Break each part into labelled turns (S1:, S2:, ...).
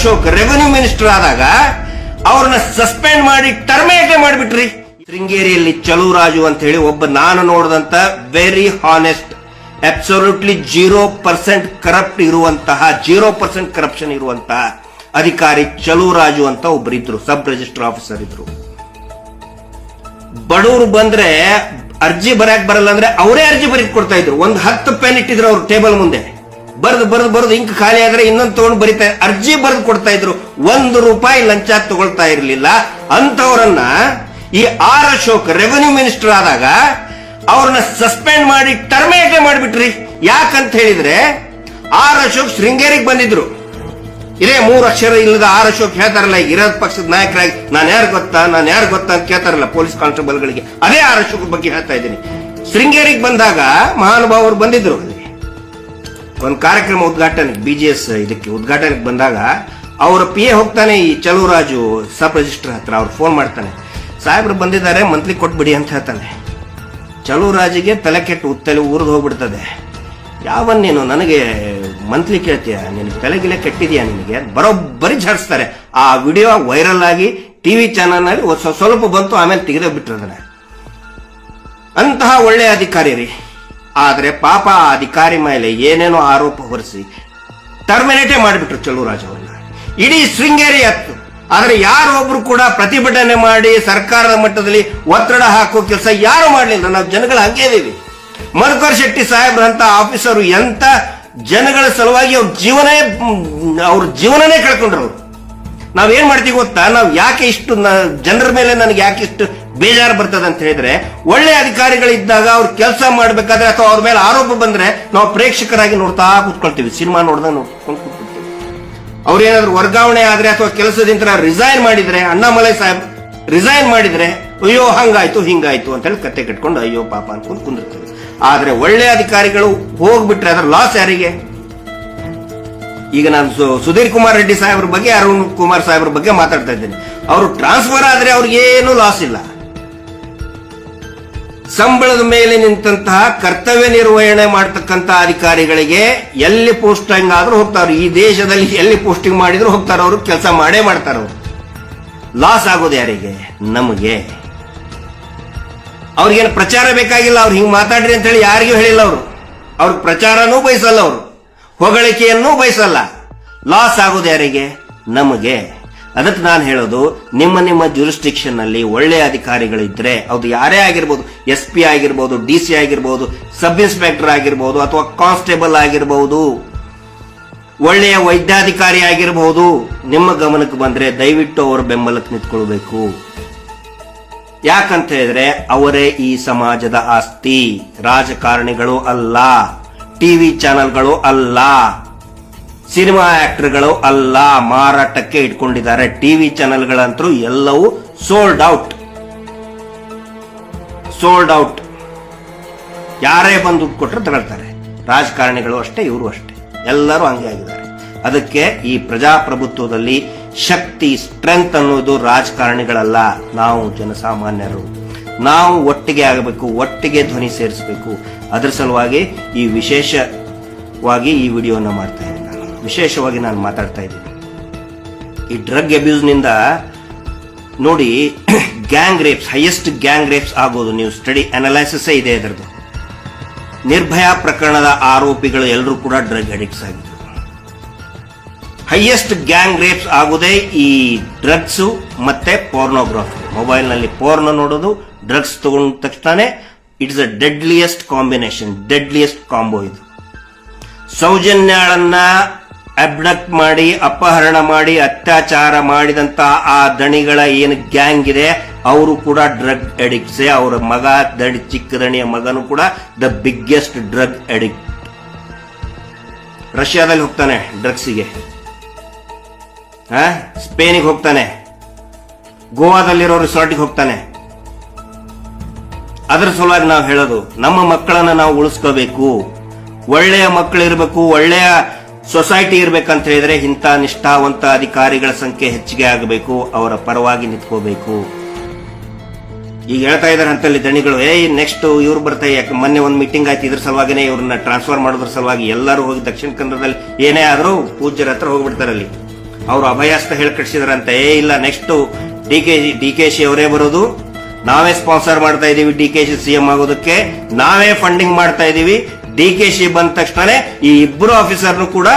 S1: Ashok revenue minister ಆದಾಗ ಅವ್ರನ್ನ suspend ಮಾಡಿ ಟರ್ಮಿನೇಟ್ ಮಾಡಿಬಿಟ್ರಿ. ಶೃಂಗೇರಿಯಲ್ಲಿ ಚಲುರಾಜು ಅಂತ ಹೇಳಿ ಒಬ್ಬ ನಾನು ನೋಡಿದಂತ very honest absolutely zero percent corrupt ಇರುವಂತಹ ಜೀರೋ ಪರ್ಸೆಂಟ್ ಕರಪ್ಷನ್ ಇರುವಂತಹ ಅಧಿಕಾರಿ ಚಲುರಾಜು ಅಂತ ಒಬ್ಬರಿದ್ರು ಸಬ್ ರಿಜಿಸ್ಟರ್ ಆಫೀಸರ್ ಇದ್ರು. ಬಡವರು ಬಂದ್ರೆ ಅರ್ಜಿ ಬರಕ್ ಬರಲ್ಲ ಅಂದ್ರೆ ಅವರೇ ಅರ್ಜಿ ಬರೀದ್ ಕೊಡ್ತಾ ಇದ್ರು. ಒಂದು ಹತ್ತು ಪೆನ್ ಇಟ್ಟಿದ್ರು ಅವ್ರ ಟೇಬಲ್ ಮುಂದೆ. ಬರ್ದು ಬರ್ದು ಬರ್ದು ಇಂಕ್ ಖಾಲಿ ಆದ್ರೆ ಇನ್ನೊಂದು ತಗೊಂಡು ಬರೀತಾ ಅರ್ಜಿ ಬರೆದು ಕೊಡ್ತಾ ಇದ್ರು. ಒಂದು ರೂಪಾಯಿ ಲಂಚ ತಗೊಳ್ತಾ ಇರಲಿಲ್ಲ. ಅಂತವರನ್ನ ಈ ಆರ್ ಅಶೋಕ್ ರೆವೆನ್ಯೂ ಮಿನಿಸ್ಟರ್ ಆದಾಗ ಅವ್ರನ್ನ ಸಸ್ಪೆಂಡ್ ಮಾಡಿ ಟರ್ಮಿನೇಟ್ ಮಾಡಿಬಿಟ್ರಿ. ಯಾಕಂತ ಹೇಳಿದ್ರೆ ಆರ್ ಅಶೋಕ್ ಶೃಂಗೇರಿಗೆ ಬಂದಿದ್ರು. ಇದೇ ಮೂರು ಅಕ್ಷರ ಇಲ್ಲದ ಆರ್ ಅಶೋಕ್ ಹೇಳ್ತಾರಲ್ಲ ಇರೋದ್ ಪಕ್ಷದ ನಾಯಕರಾಗಿ. ನಾನು ಯಾರು ಗೊತ್ತಾ? ನಾನು ಯಾರು ಗೊತ್ತಾ ಅಂತ ಕೇಳ್ತಾರಲ್ಲ ಪೊಲೀಸ್ ಕಾನ್ಸ್ಟೇಬಲ್ಗಳಿಗೆ. ಅದೇ ಆರ್ ಅಶೋಕ್ ಬಗ್ಗೆ ಹೇಳ್ತಾ ಇದ್ದೀನಿ. ಶೃಂಗೇರಿಗೆ ಬಂದಾಗ ಮಹಾನುಭಾವರು ಬಂದಿದ್ರು. ಒಂದು ಕಾರ್ಯಕ್ರಮ ಉದ್ಘಾಟನೆ ಬಿ ಜಿ ಎಸ್ ಇದಕ್ಕೆ ಉದ್ಘಾಟನೆಗೆ ಬಂದಾಗ ಅವರ ಪಿ ಎ ಹೋಗ್ತಾನೆ ಈ ಚಲುವರಾಜು ಸಬ್ ರಿಜಿಸ್ಟರ್ ಹತ್ರ, ಅವ್ರು ಫೋನ್ ಮಾಡ್ತಾನೆ. ಸಾಹೇಬ್ರು ಬಂದಿದ್ದಾರೆ ಮಂತ್ಲಿ ಕೊಟ್ಬಿಡಿ ಅಂತ ಹೇಳ್ತಾನೆ. ಚಲುವರಾಜಿಗೆ ತಲೆ ಕೆಟ್ಟು ತಲೆ ಉರಿದು ಹೋಗ್ಬಿಡ್ತದೆ. ಯಾವ ನೀನು? ನನಗೆ ಮಂತ್ಲಿ ಕೇಳ್ತೀಯ? ನಿನಗೆ ತಲೆಗಿಲೆ ಕೆಟ್ಟಿದೆಯಾ ನಿನಗೆ? ಬರೋಬ್ಬರಿ ಝಾಡಿಸ್ತಾರೆ. ಆ ವಿಡಿಯೋ ವೈರಲ್ ಆಗಿ ಟಿವಿ ಚಾನಲ್ನಲ್ಲಿ ಒಂದ್ ಸ್ವ- ಸ್ವಲ್ಪ ಬಂತು, ಆಮೇಲೆ ತೆಗೆದೇ ಬಿಟ್ಟರೆ ಅಂತಹ ಒಳ್ಳೆಯ ಅಧಿಕಾರಿ ರೀ ಆದ್ರೆ ಪಾಪ ಅಧಿಕಾರಿ ಮೇಲೆ ಏನೇನೋ ಆರೋಪ ಹೊರಿಸಿ ಟರ್ಮಿನೇಟೇ ಮಾಡಿಬಿಟ್ರು ಚಲುವರಾಜ್ ಅವರನ್ನ. ಇಡೀ ಶೃಂಗೇರಿ ಹತ್ತು ಆದ್ರೆ ಯಾರೊಬ್ರು ಕೂಡ ಪ್ರತಿಭಟನೆ ಮಾಡಿ ಸರ್ಕಾರದ ಮಟ್ಟದಲ್ಲಿ ಒತ್ತಡ ಹಾಕೋ ಕೆಲಸ ಯಾರು ಮಾಡಲಿಲ್ಲ? ನಾವು ಜನಗಳು ಹಂಗೆ ಇದೀವಿ. ಮಧುಕರ್ ಶೆಟ್ಟಿ ಸಾಹೇಬ್ರಂತ ಆಫೀಸರು ಎಂತ ಜನಗಳ ಸಲುವಾಗಿ ಅವ್ರ ಜೀವನೇ, ಅವ್ರ ಜೀವನನೇ ಕಳ್ಕೊಂಡ್ರು ಅವ್ರು. ನಾವೇನ್ ಮಾಡ್ತೀವಿ ಗೊತ್ತಾ? ನಾವು ಯಾಕೆ ಇಷ್ಟು ಜನರ ಮೇಲೆ ನನಗೆ ಯಾಕೆ ಇಷ್ಟು ಬೇಜಾರು ಬರ್ತದೆ ಅಂತ ಹೇಳಿದ್ರೆ, ಒಳ್ಳೆ ಅಧಿಕಾರಿಗಳಿದ್ದಾಗ ಅವ್ರು ಕೆಲಸ ಮಾಡ್ಬೇಕಾದ್ರೆ ಅಥವಾ ಅವ್ರ ಮೇಲೆ ಆರೋಪ ಬಂದ್ರೆ ನಾವು ಪ್ರೇಕ್ಷಕರಾಗಿ ನೋಡ್ತಾ ಕೂತ್ಕೊಳ್ತೀವಿ. ಸಿನಿಮಾ ನೋಡ್ದಾಗ ನೋಡ್ಕೊಂಡು ಕೂತ್ಕೊಳ್ತೀವಿ. ಅವ್ರೇನಾದ್ರೂ ವರ್ಗಾವಣೆ ಆದ್ರೆ ಅಥವಾ ಕೆಲಸದಿಂದ ರಿಸೈನ್ ಮಾಡಿದ್ರೆ, ಅಣ್ಣಾಮಲೈ ಸಾಹೇಬ್ ರಿಸೈನ್ ಮಾಡಿದ್ರೆ, ಅಯ್ಯೋ, ಹಂಗಾಯ್ತು, ಹಿಂಗಾಯ್ತು ಅಂತ ಹೇಳಿ ಕತ್ತೆ ಕಟ್ಕೊಂಡು, ಅಯ್ಯೋ, ಪಾಪ ಅಂತ ಕುಂದಿರ್ತೀವಿ ಆದ್ರೆ ಒಳ್ಳೆ ಅಧಿಕಾರಿಗಳು ಹೋಗ್ಬಿಟ್ರೆ ಅದ್ರ ಲಾಸ್ ಯಾರಿಗೆ? ಈಗ ನಾನು ಸುಧೀರ್ ಕುಮಾರ್ ರೆಡ್ಡಿ ಸಾಹೇಬ್ರ ಬಗ್ಗೆ, ಅರುಣ್ ಕುಮಾರ್ ಸಾಹೇಬ್ರ ಬಗ್ಗೆ ಮಾತಾಡ್ತಾ ಇದ್ದೇನೆ. ಅವರು ಟ್ರಾನ್ಸ್ಫರ್ ಆದ್ರೆ ಅವ್ರಿಗೆ ಏನು ಲಾಸ್ ಇಲ್ಲ. ಸಂಬಳದ ಮೇಲೆ ನಿಂತಹ ಕರ್ತವ್ಯ ನಿರ್ವಹಣೆ ಮಾಡತಕ್ಕಂತ ಅಧಿಕಾರಿಗಳಿಗೆ ಎಲ್ಲಿ ಪೋಸ್ಟಿಂಗ್ ಆದ್ರೂ ಹೋಗ್ತಾರೆ. ಈ ದೇಶದಲ್ಲಿ ಎಲ್ಲಿ ಪೋಸ್ಟಿಂಗ್ ಮಾಡಿದ್ರು ಹೋಗ್ತಾರೆ. ಅವರು ಕೆಲಸ ಮಾಡೇ ಮಾಡ್ತಾರೆ ಅವರು. ಲಾಸ್ ಆಗೋದು ಯಾರಿಗೆ? ನಮಗೆ. ಅವ್ರಿಗೇನು ಪ್ರಚಾರ ಬೇಕಾಗಿಲ್ಲ? ಅವ್ರು ಹಿಂಗ್ ಮಾತಾಡ್ರಿ ಅಂತ ಹೇಳಿ ಯಾರಿಗೂ ಹೇಳಿಲ್ಲ ಅವರು. ಅವ್ರ ಪ್ರಚಾರನೂ ಬಯಸಲ್ಲ ಅವರು. ಹೊಗಳಿಕೆಯನ್ನೂ ಬಯಸಲ್ಲ. ಲಾಸ್ ಆಗೋದು ಯಾರಿಗೆ? ನಮಗೆ. ಅದಕ್ಕೆ ನಾನು ಹೇಳೋದು, ನಿಮ್ಮ ನಿಮ್ಮ ಜುರಿಸ್ಟಿಕ್ಷನ್ನಲ್ಲಿ ಒಳ್ಳೆಯ ಅಧಿಕಾರಿಗಳಿದ್ರೆ ಅದು ಯಾರೇ ಆಗಿರ್ಬೋದು ಎಸ್ ಪಿ ಆಗಿರ್ಬೋದು ಡಿ ಸಿ ಆಗಿರ್ಬೋದು ಸಬ್ ಇನ್ಸ್ಪೆಕ್ಟರ್ ಆಗಿರ್ಬೋದು ಅಥವಾ ಕಾನ್ಸ್ಟೇಬಲ್ ಆಗಿರ್ಬೋದು, ಒಳ್ಳೆಯ ವೈದ್ಯಾಧಿಕಾರಿ ಆಗಿರಬಹುದು ನಿಮ್ಮ ಗಮನಕ್ಕೆ ಬಂದ್ರೆ ದಯವಿಟ್ಟು ಅವರ ಬೆಂಬಲಕ್ಕೆ ನಿಂತ್ಕೊಳ್ಬೇಕು. ಯಾಕಂತ ಹೇಳಿದ್ರೆ ಅವರೇ ಈ ಸಮಾಜದ ಆಸ್ತಿ, ರಾಜಕಾರಣಿಗಳು ಅಲ್ಲ. ಟಿವಿ ಚಾನೆಲ್ಗಳು ಅಲ್ಲ. ಸಿನಿಮಾ ಆಕ್ಟರ್ಗಳು ಅಲ್ಲ. ಮಾರಾಟಕ್ಕೆ ಇಟ್ಕೊಂಡಿದ್ದಾರೆ. ಟಿವಿ ಚಾನೆಲ್ಗಳಂತರೂ ಎಲ್ಲವೂ ಸೋಲ್ಡ್ ಔಟ್ ಸೋಲ್ಡ್ ಔಟ್ ಯಾರೇ ಬಂದು ಕೊಟ್ಟರು ತಗೊಳ್ತಾರೆ. ರಾಜಕಾರಣಿಗಳು ಅಷ್ಟೇ, ಇವರು ಅಷ್ಟೇ. ಎಲ್ಲರೂ ಹಂಗೆ ಆಗಿದ್ದಾರೆ. ಅದಕ್ಕೆ ಈ ಪ್ರಜಾಪ್ರಭುತ್ವದಲ್ಲಿ ಶಕ್ತಿ ಸ್ಟ್ರೆಂತ್ ಅನ್ನೋದು ರಾಜಕಾರಣಿಗಳಲ್ಲ. ನಾವು ಜನಸಾಮಾನ್ಯರು. ನಾವು ಒಟ್ಟಿಗೆ ಆಗಬೇಕು, ಒಟ್ಟಿಗೆ ಧ್ವನಿ ಸೇರಿಸಬೇಕು. ಅದರ ಸಲುವಾಗಿ ಈ ವಿಶೇಷವಾಗಿ ಈ ವಿಡಿಯೋನ ಮಾಡ್ತಾ ಇದ್ದೀನಿ ನಾನು. ವಿಶೇಷವಾಗಿ ನಾನು ಮಾತಾಡ್ತಾ ಇದ್ದೀನಿ. ಈ ಡ್ರಗ್ ಅಬ್ಯೂಸ್ನಿಂದ ನೋಡಿ, gang rapes, highest gang rapes ಆಗೋದು ನೀವು ಸ್ಟಡಿ ಅನಲೈಸಿಸ್ ಇದೆ ಅದರದ್ದು ನಿರ್ಭಯ ಪ್ರಕರಣದ ಆರೋಪಿಗಳು ಎಲ್ಲರೂ ಕೂಡ ಡ್ರಗ್ ಅಡಿಕ್ಟ್ಸ್ ಆಗಿದ್ರು. ಹೈಯೆಸ್ಟ್ ಗ್ಯಾಂಗ್ ರೇಪ್ಸ್ ಆಗೋದೇ ಈ ಡ್ರಗ್ಸು ಮತ್ತೆ ಪೋರ್ನೋಗ್ರಾಫಿ. ಮೊಬೈಲ್ನಲ್ಲಿ ಪೋರ್ನೋ ಪೋರ್ನ ನೋಡೋದು ಡ್ರಗ್ಸ್ ತಗೊಂಡ ತಕ್ಷಣ it's a deadliest combination, deadliest combo ಇದು. ಸೌಜನ್ಯಾಳನ್ನ ಅಬ್ಡಕ್ಟ್ ಮಾಡಿ, ಅಪಹರಣ ಮಾಡಿ, ಅತ್ಯಾಚಾರ ಮಾಡಿದಂತ ಆ ದಣಿಗಳ ಏನು ಗ್ಯಾಂಗ್ ಇದೆ, ಅವರು ಕೂಡ ಡ್ರಗ್ ಅಡಿಕ್ಟ್ಸ್. ಅವರ ಮಗ, ದಣಿ, ಚಿಕ್ಕ ದಣಿಯ ಮಗನು ಕೂಡ ದ ಬಿಗ್ಗೆಸ್ಟ್ ಡ್ರಗ್ ಅಡಿಕ್ಟ್. ರಷ್ಯಾದಲ್ಲಿ ಹೋಗ್ತಾನೆ ಡ್ರಗ್ಸಿಗೆ. ಸ್ಪೇನಿಗೆ ಹೋಗ್ತಾನೆ. ಗೋವಾದಲ್ಲಿರೋ ರಿಸಾರ್ಟ್ಗೆ ಹೋಗ್ತಾನೆ. ಅದರ ಸಲುವಾಗಿ ನಾವು ಹೇಳೋದು, ನಮ್ಮ ಮಕ್ಕಳನ್ನ ನಾವು ಉಳಿಸ್ಕೋಬೇಕು. ಒಳ್ಳೆಯ ಮಕ್ಕಳು ಇರಬೇಕು, ಒಳ್ಳೆಯ ಸೊಸೈಟಿ ಇರ್ಬೇಕಂತ ಹೇಳಿದ್ರೆ ಇಂಥ ನಿಷ್ಠಾವಂತ ಅಧಿಕಾರಿಗಳ ಸಂಖ್ಯೆ ಹೆಚ್ಚಿಗೆ ಆಗಬೇಕು, ಅವರ ಪರವಾಗಿ ನಿಂತ್ಕೋಬೇಕು. ಈಗ ಹೇಳ್ತಾ ಇದಾರೆ ಅಂತಲ್ಲಿ ದಣಿಗಳು, ಏ ನೆಕ್ಸ್ಟ್ ಇವ್ರು ಬರ್ತಾ ಯಾಕೆ ಮೊನ್ನೆ ಒಂದು ಮೀಟಿಂಗ್ ಆಯ್ತು, ಇದ್ರ ಸಲುವಾಗಿನೇ ಇವ್ರನ್ನ ಟ್ರಾನ್ಸ್ಫರ್ ಮಾಡೋದ್ರ ಸಲುವಾಗಿ ಎಲ್ಲರೂ ಹೋಗಿ ದಕ್ಷಿಣ ಕನ್ನಡದಲ್ಲಿ, ಏನೇ ಆದರೂ ಪೂಜ್ಯರ ಹತ್ರ ಹೋಗ್ಬಿಡ್ತಾರೆ ಅಲ್ಲಿ. ಅವರು ಅಭಯಾಸ್ತ ಹೇಳಿ ಕಟ್ಸಿದಾರಂತೆ, ಏ, ಇಲ್ಲ next D K D K she ಅವರೇ ಬರೋದು ನಾವೇ ಸ್ಪಾನ್ಸರ್ ಮಾಡ್ತಾ ಇದೀವಿ ಡಿ ಕೆ ಶಿ ಸಿಎಂ ಆಗೋದಕ್ಕೆ. ನಾವೇ ಫಂಡಿಂಗ್ ಮಾಡ್ತಾ ಇದೀವಿ. ಡಿ ಕೆ ಶಿ ಬಂದ ತಕ್ಷಣ ಈ ಇಬ್ಬರು ಆಫೀಸರ್ನು ಕೂಡ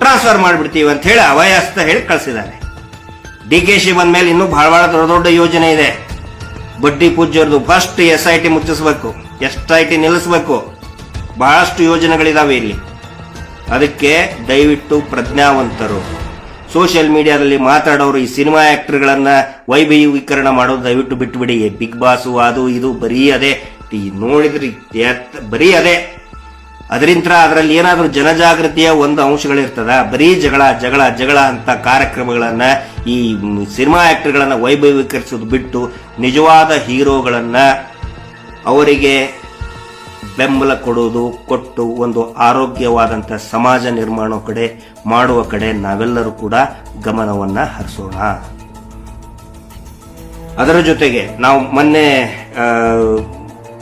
S1: ಟ್ರಾನ್ಸ್ಫರ್ ಮಾಡಿಬಿಡ್ತೀವಿ ಅಂತ ಹೇಳಿ ಅವಯಸ್ತ ಹೇಳಿ ಕಳಿಸಿದ್ದಾರೆ. ಡಿ ಕೆ ಶಿ ಬಂದ ಮೇಲೆ ಇನ್ನೂ ಬಹಳ ಬಹಳ ದೊಡ್ಡ ದೊಡ್ಡ ಯೋಜನೆ ಇದೆ. ಬಡ್ಡಿ ಪೂಜ್ಯರದು ಫಸ್ಟ್ ಎಸ್ ಐ ಟಿ ಮುಚ್ಚಿಸಬೇಕು. ಎಸ್ ಐ ಟಿ ನಿಲ್ಲಿಸಬೇಕು. ಬಹಳಷ್ಟು ಯೋಜನೆಗಳಿದಾವೆ ಇಲ್ಲಿ. ಅದಕ್ಕೆ ದಯವಿಟ್ಟು ಪ್ರಜ್ಞಾವಂತರು. ಸೋಷಿಯಲ್ ಮೀಡಿಯಾದಲ್ಲಿ ಮಾತಾಡೋರು ಈ ಸಿನಿಮಾ ಆಕ್ಟರ್ಗಳನ್ನ ವೈಭವೀಕರಣ ಮಾಡೋದು ದಯವಿಟ್ಟು ಬಿಟ್ಟುಬಿಡಿ ಬಿಗ್ ಬಾಸು, ಅದು, ಇದು, ಬರೀ ಅದೇ. ನೋಡಿದ್ರಿ ಬರೀ ಅದೇ. ಅದರಿಂದ ಅದರಲ್ಲಿ ಏನಾದರೂ ಜನಜಾಗೃತಿಯ ಒಂದು ಅಂಶಗಳಿರ್ತದ. ಬರೀ ಜಗಳ ಜಗಳ ಜಗಳ ಅಂತ ಕಾರ್ಯಕ್ರಮಗಳನ್ನ ಈ ಸಿನಿಮಾ ಆಕ್ಟರ್ಗಳನ್ನ ವೈಭವೀಕರಿಸೋದು ಬಿಟ್ಟು ನಿಜವಾದ ಹೀರೋಗಳನ್ನ ಅವರಿಗೆ ಬೆಂಬಲ ಕೊಡುವುದು, ಕೊಟ್ಟು ಒಂದು ಆರೋಗ್ಯವಾದಂಥ ಸಮಾಜ ನಿರ್ಮಾಣ ಕಡೆ, ಮಾಡುವ ಕಡೆ ನಾವೆಲ್ಲರೂ ಕೂಡ ಗಮನವನ್ನ ಹರಿಸೋಣ. ಅದರ ಜೊತೆಗೆ ನಾವು ಮೊನ್ನೆ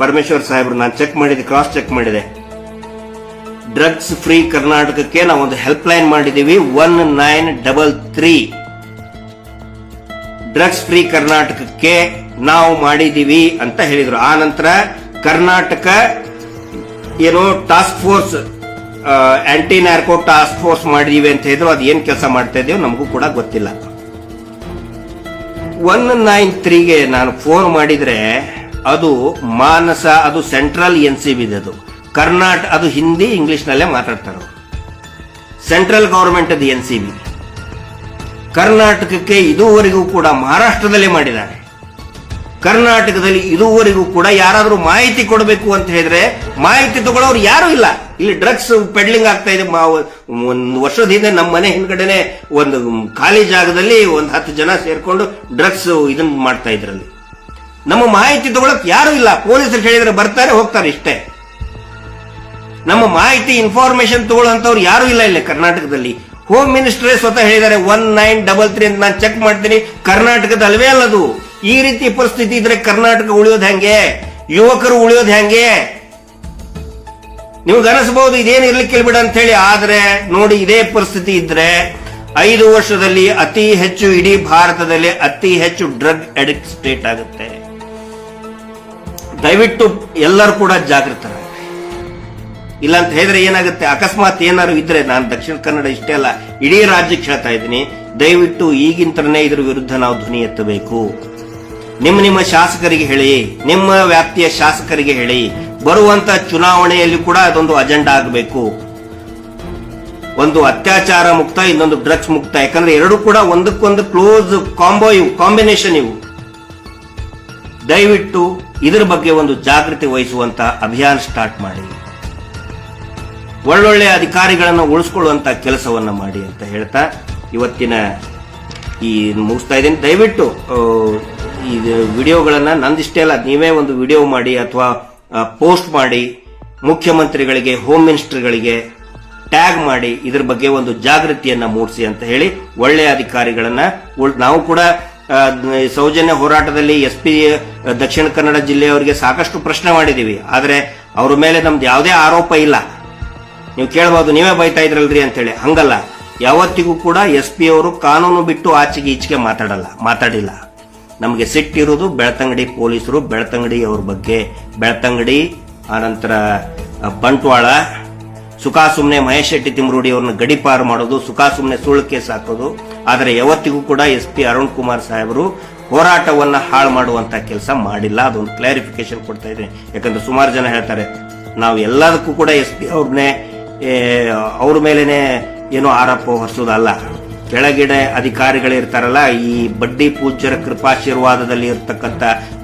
S1: ಪರಮೇಶ್ವರ್ ಸಾಹೇಬ್ರು ನಾನು ಚೆಕ್ ಮಾಡಿದೆ ಕ್ರಾಸ್ ಚೆಕ್ ಮಾಡಿದೆ. ಡ್ರಗ್ಸ್ ಫ್ರೀ ಕರ್ನಾಟಕಕ್ಕೆ ನಾವು ಒಂದು ಹೆಲ್ಪ್ ಲೈನ್ ಮಾಡಿದೀವಿ one nine double three drugs free ಕರ್ನಾಟಕಕ್ಕೆ ನಾವು ಮಾಡಿದೀವಿ ಅಂತ ಹೇಳಿದ್ರು. ಆ ನಂತರ ಕರ್ನಾಟಕ ಏನೋ task force anti narco task force ಮಾಡಿದೀವಿ ಅಂತ ಹೇಳಿದ್ರು, ಅದು ಏನ್ ಕೆಲಸ ಮಾಡ್ತಾ ಇದೆಯೋ ನಮಗೂ ಕೂಡ ಗೊತ್ತಿಲ್ಲ. ಒನ್ ನೈನ್ ತ್ರೀಗೆ ನಾನು ಫೋನ್ ಮಾಡಿದ್ರೆ, ಅದು ಮಾನಸ, ಅದು ಸೆಂಟ್ರಲ್ ಎನ್ ಸಿ ಬಿ ಅದು. ಕರ್ನಾಟಕ ಅದು ಹಿಂದಿ ಇಂಗ್ಲಿಷ್ ನಲ್ಲೇ ಮಾತಾಡ್ತಾರೆ ಸೆಂಟ್ರಲ್ ಗವರ್ಮೆಂಟ್ ಅದು ಎನ್ ಸಿ ಬಿ ಕರ್ನಾಟಕಕ್ಕೆ ಇದುವರೆಗೂ ಕೂಡ ಮಹಾರಾಷ್ಟ್ರದಲ್ಲೇ ಮಾಡಿದ್ದಾರೆ. ಕರ್ನಾಟಕದಲ್ಲಿ ಇದುವರೆಗೂ ಕೂಡ ಯಾರಾದರೂ ಮಾಹಿತಿ ಕೊಡಬೇಕು ಅಂತ ಹೇಳಿದ್ರೆ ಮಾಹಿತಿ ತಗೊಳ್ಳೋರು ಯಾರು ಇಲ್ಲ. ಇಲ್ಲಿ ಡ್ರಗ್ಸ್ ಪೆಡ್ಲಿಂಗ್ ಆಗ್ತಾ ಇದೆ. ಒಂದು ವರ್ಷದ ಹಿಂದೆ ನಮ್ಮ ಮನೆ ಹಿಂದ್ಗಡೆನೆ ಒಂದು ಖಾಲಿ ಜಾಗದಲ್ಲಿ ಒಂದು ಹತ್ತು ಜನ ಸೇರ್ಕೊಂಡು ಡ್ರಗ್ಸ್ ಇದನ್ನ ಮಾಡ್ತಾ ಇದ್ರಲ್ಲಿ. ನಮ್ಮ ಮಾಹಿತಿ ತಗೊಳಕ್ ಯಾರು ಇಲ್ಲ. ಪೊಲೀಸರು ಹೇಳಿದ್ರೆ ಬರ್ತಾರೆ, ಹೋಗ್ತಾರೆ ಇಷ್ಟೇ. ನಮ್ಮ ಮಾಹಿತಿ ಇನ್ಫಾರ್ಮೇಶನ್ ತಗೊಳ್ಳುವಂತವ್ರು ಯಾರು ಇಲ್ಲ ಇಲ್ಲಿ ಕರ್ನಾಟಕದಲ್ಲಿ. ಹೋಮ್ ಮಿನಿಸ್ಟ್ರೇ ಸ್ವತಃ ಹೇಳಿದ್ದಾರೆ ಒನ್ ನೈನ್ ಡಬಲ್ ತ್ರೀ ಅಂತ ನಾನು ಚೆಕ್ ಮಾಡ್ತೀನಿ. ಕರ್ನಾಟಕದ ಅಲ್ವೇ ಅಲ್ಲದು. ಈ ರೀತಿ ಪರಿಸ್ಥಿತಿ ಇದ್ರೆ ಕರ್ನಾಟಕ ಉಳಿಯೋದು ಹೆಂಗೆ? ಯುವಕರು ಉಳಿಯೋದು ಹೆಂಗೆ? ನಿಮ್ಗೆ ಅನಿಸಬಹುದು ಇದೇನು ಇರ್ಲಿಕ್ಕೆ ಬಿಡ ಅಂತ ಹೇಳಿ ಆದ್ರೆ ನೋಡಿ ಇದೇ ಪರಿಸ್ಥಿತಿ ಇದ್ರೆ ಐದು ವರ್ಷದಲ್ಲಿ ಅತಿ ಹೆಚ್ಚು ಇಡೀ ಭಾರತದಲ್ಲಿ ಅತಿ ಹೆಚ್ಚು ಡ್ರಗ್ ಅಡಿಕ್ಟ್ ಸ್ಟೇಟ್ ಆಗುತ್ತೆ. ದಯವಿಟ್ಟು ಎಲ್ಲರೂ ಕೂಡ ಜಾಗೃತರಾಗಿ ಇಲ್ಲ ಅಂತ ಹೇಳಿದ್ರೆ ಏನಾಗುತ್ತೆ? ಅಕಸ್ಮಾತ್ ಏನಾದ್ರು ಇದ್ರೆ ನಾನು ದಕ್ಷಿಣ ಕನ್ನಡ ಇಷ್ಟೇ ಅಲ್ಲ, ಇಡೀ ರಾಜ್ಯಕ್ಕೆ ಹೇಳ್ತಾ ಇದ್ದೀನಿ, ದಯವಿಟ್ಟು ಈಗಿಂತನೇ ಇದ್ರ ವಿರುದ್ಧ ನಾವು ಧ್ವನಿ ಎತ್ತಬೇಕು. ನಿಮ್ಮ ನಿಮ್ಮ ಶಾಸಕರಿಗೆ ಹೇಳಿ, ನಿಮ್ಮ ವ್ಯಾಪ್ತಿಯ ಶಾಸಕರಿಗೆ ಹೇಳಿ, ಬರುವಂತ ಚುನಾವಣೆಯಲ್ಲಿ ಕೂಡ ಅದೊಂದು ಅಜೆಂಡಾ ಆಗಬೇಕು. ಒಂದು ಅತ್ಯಾಚಾರ ಮುಕ್ತ, ಇನ್ನೊಂದು ಡ್ರಗ್ಸ್ ಮುಕ್ತ, ಯಾಕಂದ್ರೆ ಎರಡು ಕೂಡ ಒಂದಕ್ಕೊಂದು ಕ್ಲೋಸ್ ಕಾಂಬೋ ಇವು ಕಾಂಬಿನೇಷನ್ ಇವು. ದಯವಿಟ್ಟು ಇದರ ಬಗ್ಗೆ ಒಂದು ಜಾಗೃತಿ ವಹಿಸುವಂತ ಅಭಿಯಾನ ಸ್ಟಾರ್ಟ್ ಮಾಡಿ. ಒಳ್ಳೊಳ್ಳೆ ಅಧಿಕಾರಿಗಳನ್ನು ಉಳಿಸ್ಕೊಳ್ಳುವಂತ ಕೆಲಸವನ್ನ ಮಾಡಿ ಅಂತ ಹೇಳ್ತಾ ಇವತ್ತಿನ ಈ ಮುಗಿಸ್ತಾ ಇದ್ದೀನಿ. ದಯವಿಟ್ಟು ಈ ವಿಡಿಯೋಗಳನ್ನ ನಂದಿಷ್ಟೇ ಅಲ್ಲ, ನೀವೇ ಒಂದು ವಿಡಿಯೋ ಮಾಡಿ ಅಥವಾ ಪೋಸ್ಟ್ ಮಾಡಿ, ಮುಖ್ಯಮಂತ್ರಿಗಳಿಗೆ, ಹೋಮ್ ಮಿನಿಸ್ಟರ್ಗಳಿಗೆ ಟ್ಯಾಗ್ ಮಾಡಿ, ಇದ್ರ ಬಗ್ಗೆ ಒಂದು ಜಾಗೃತಿಯನ್ನ ಮೂಡಿಸಿ ಅಂತ ಹೇಳಿ ಒಳ್ಳೆಯ ಅಧಿಕಾರಿಗಳನ್ನ ನಾವು ಕೂಡ ಸೌಜನ್ಯ ಹೋರಾಟದಲ್ಲಿ ಎಸ್ ಪಿ ದಕ್ಷಿಣ ಕನ್ನಡ ಜಿಲ್ಲೆಯವರಿಗೆ ಸಾಕಷ್ಟು ಪ್ರಶ್ನೆ ಮಾಡಿದೀವಿ. ಆದರೆ ಅವ್ರ ಮೇಲೆ ನಮ್ದು ಯಾವುದೇ ಆರೋಪ ಇಲ್ಲ. ನೀವು ಕೇಳಬಹುದು ನೀವೇ ಬೈತಾ ಇದ್ರಲ್ರಿ ಅಂತೇಳಿ ಹಂಗಲ್ಲ. ಯಾವತ್ತಿಗೂ ಕೂಡ ಎಸ್ ಪಿ ಅವರು ಕಾನೂನು ಬಿಟ್ಟು ಆಚೆಗೆ ಈಚೆಗೆ ಮಾತಾಡಲ್ಲ, ಮಾತಾಡಿಲ್ಲ. ನಮಗೆ ಸಿಟ್ಟಿರೋದು ಬೆಳ್ತಂಗಡಿ ಪೊಲೀಸರು, ಬೆಳ್ತಂಗಡಿ ಅವ್ರ ಬಗ್ಗೆ. ಬೆಳ್ತಂಗಡಿ ಆನಂತರ ಬಂಟ್ವಾಳ, ಸುಖಾ ಸುಮ್ನೆ ಮಹೇಶ್ ಶೆಟ್ಟಿ ತಿಮ್ರೋಡಿ ಅವ್ರನ್ನ ಗಡಿಪಾರು ಮಾಡೋದು, ಸುಖಾ ಸುಮ್ನೆ ಸುಳ್ಳು ಕೇಸ್ ಹಾಕೋದು. ಆದರೆ ಯಾವತ್ತಿಗೂ ಕೂಡ ಎಸ್ ಪಿ ಅರುಣ್ ಕುಮಾರ್ ಸಾಹೇಬರು ಹೋರಾಟವನ್ನ ಹಾಳು ಮಾಡುವಂತ ಕೆಲಸ ಮಾಡಿಲ್ಲ. ಅದೊಂದು ಕ್ಲಾರಿಫಿಕೇಶನ್ ಕೊಡ್ತಾ ಇದ್ದೀನಿ. ಯಾಕಂದ್ರೆ ಸುಮಾರು ಜನ ಹೇಳ್ತಾರೆ, ನಾವು ಎಲ್ಲದಕ್ಕೂ ಕೂಡ ಎಸ್ ಪಿ ಅವ್ರನ್ನೇ ಅವ್ರ ಮೇಲೇನೆ ಏನೋ ಆರೋಪ ಹೊರಿಸೋದಲ್ಲ. ಕೆಳಗಿಡೆ ಅಧಿಕಾರಿಗಳಿರ್ತಾರಲ್ಲ, ಈ ಬಡ್ಡಿ ಪೂಜ್ಯರ ಕೃಪಾಶೀರ್ವಾದದಲ್ಲಿ ಇರ್ತಕ್ಕಂಥ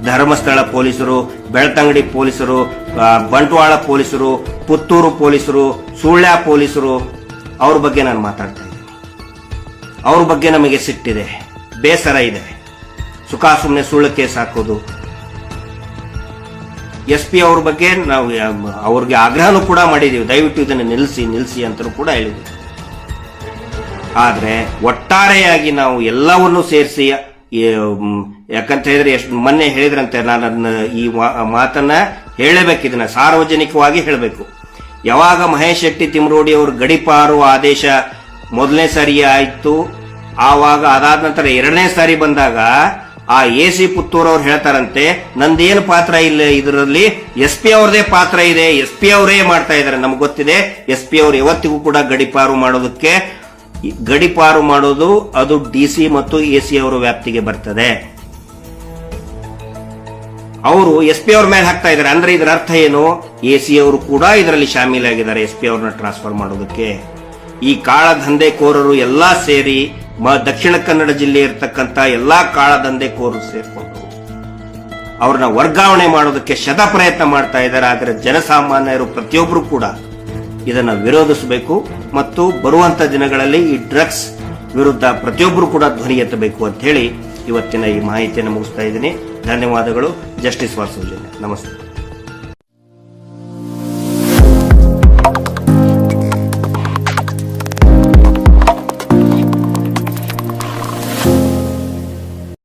S1: ಧರ್ಮಸ್ಥಳ ಪೊಲೀಸರು, ಬೆಳ್ತಂಗಡಿ ಪೊಲೀಸರು ಬಂಟ್ವಾಳ ಪೊಲೀಸರು, ಪುತ್ತೂರು ಪೊಲೀಸರು ಸುಳ್ಯ ಪೊಲೀಸರು, ಅವ್ರ ಬಗ್ಗೆ ನಾನು ಮಾತಾಡ್ತಾ ಇದ್ದೀನಿ. ಅವ್ರ ಬಗ್ಗೆ ನಮಗೆ ಸಿಟ್ಟಿದೆ, ಬೇಸರ ಇದೆ. ಸುಖ ಸುಮ್ಮನೆ ಸುಳ್ಳು ಕೇಸ್ ಹಾಕೋದು. ಎಸ್ ಪಿ ಅವ್ರ ಬಗ್ಗೆ ನಾವು, ಅವ್ರಿಗೆ ಆಗ್ರಹನೂ ಕೂಡ ಮಾಡಿದೀವಿ. ದಯವಿಟ್ಟು ಇದನ್ನು ನಿಲ್ಲಿಸಿ ನಿಲ್ಲಿಸಿ ಅಂತಲೂ ಕೂಡ ಹೇಳಿದ್ವಿ. ಆದ್ರೆ ಒಟ್ಟಾರೆಯಾಗಿ ನಾವು ಎಲ್ಲವನ್ನು ಸೇರಿಸಿ ಯಾಕಂತ ಹೇಳಿದ್ರೆ ಎಷ್ಟು ಮೊನ್ನೆ ಹೇಳಿದ್ರಂತೆ ನಾನು ಈ ಮಾತನ್ನ ಹೇಳಬೇಕು, ಇದನ್ನ ಸಾರ್ವಜನಿಕವಾಗಿ ಹೇಳಬೇಕು. ಯಾವಾಗ ಮಹೇಶ್ ಶೆಟ್ಟಿ ತಿಮ್ರೋಡಿ ಅವರು ಗಡಿಪಾರು ಆದೇಶ ಮೊದಲನೇ ಸಾರಿ ಆಯಿತು, ಆವಾಗ ಅದಾದ ನಂತರ ಎರಡನೇ ಸಾರಿ ಬಂದಾಗ ಆ ಎ ಸಿ ಪುತ್ತೂರ್ ಅವ್ರು ಹೇಳ್ತಾರಂತೆ, ನಂದೇನು ಪಾತ್ರ ಇಲ್ಲ ಇದರಲ್ಲಿ, ಎಸ್ ಪಿ ಅವ್ರದೇ ಪಾತ್ರ ಇದೆ, ಎಸ್ ಪಿ ಅವರೇ ಮಾಡ್ತಾ ಇದ್ದಾರೆ, ನಮ್ಗೆ ಗೊತ್ತಿದೆ, ಎಸ್ ಪಿ ಅವರು ಯಾವತ್ತಿಗೂ ಕೂಡ ಗಡಿಪಾರು ಮಾಡೋದಕ್ಕೆ ಗಡಿಪಾರು ಮಾಡೋದು ಅದು ಡಿಸಿ ಮತ್ತು ಎ ಸಿ ಅವರ ವ್ಯಾಪ್ತಿಗೆ ಬರ್ತದೆ. ಅವರು ಎಸ್ ಪಿ ಅವ್ರ ಮೇಲೆ ಹಾಕ್ತಾ ಇದಾರೆ ಅಂದ್ರೆ ಇದರ ಅರ್ಥ ಏನು? ಎ ಸಿ ಅವರು ಕೂಡ ಇದರಲ್ಲಿ ಶಾಮೀಲಾಗಿದ್ದಾರೆ. ಎಸ್ ಪಿ ಅವ್ರನ್ನ ಟ್ರಾನ್ಸ್ಫರ್ ಮಾಡೋದಕ್ಕೆ. ಈ ಕಾಳ ದಂಧೆಕೋರರು ಎಲ್ಲಾ ಸೇರಿ ದಕ್ಷಿಣ ಕನ್ನಡ ಜಿಲ್ಲೆ ಇರತಕ್ಕಂತ ಎಲ್ಲಾ ಕಾಳ ದಂಧೆಕೋರರು ಸೇರ್ಕೊಂಡು ಅವ್ರನ್ನ ವರ್ಗಾವಣೆ ಮಾಡೋದಕ್ಕೆ ಶತ ಪ್ರಯತ್ನ ಮಾಡ್ತಾ ಇದ್ದಾರೆ. ಆದರೆ ಜನಸಾಮಾನ್ಯರು ಪ್ರತಿಯೊಬ್ಬರು ಕೂಡ ಇದನ್ನ ವಿರೋಧಿಸಬೇಕು ಮತ್ತು ಬರುವಂತ ದಿನಗಳಲ್ಲಿ ಈ ಡ್ರಗ್ಸ್ ವಿರುದ್ಧ ಪ್ರತಿಯೊಬ್ಬರು ಕೂಡ ಧ್ವನಿ ಎತ್ತಬೇಕು ಅಂತ ಹೇಳಿ ಇವತ್ತಿನ ಈ ಮಾಹಿತಿಯನ್ನು ಮುಗಿಸ್ತಾ ಇದ್ದೀನಿ. ಧನ್ಯವಾದಗಳು. ಜಸ್ಟಿಸ್ ವಾಸುದೇವ ನಮಸ್ತೆ.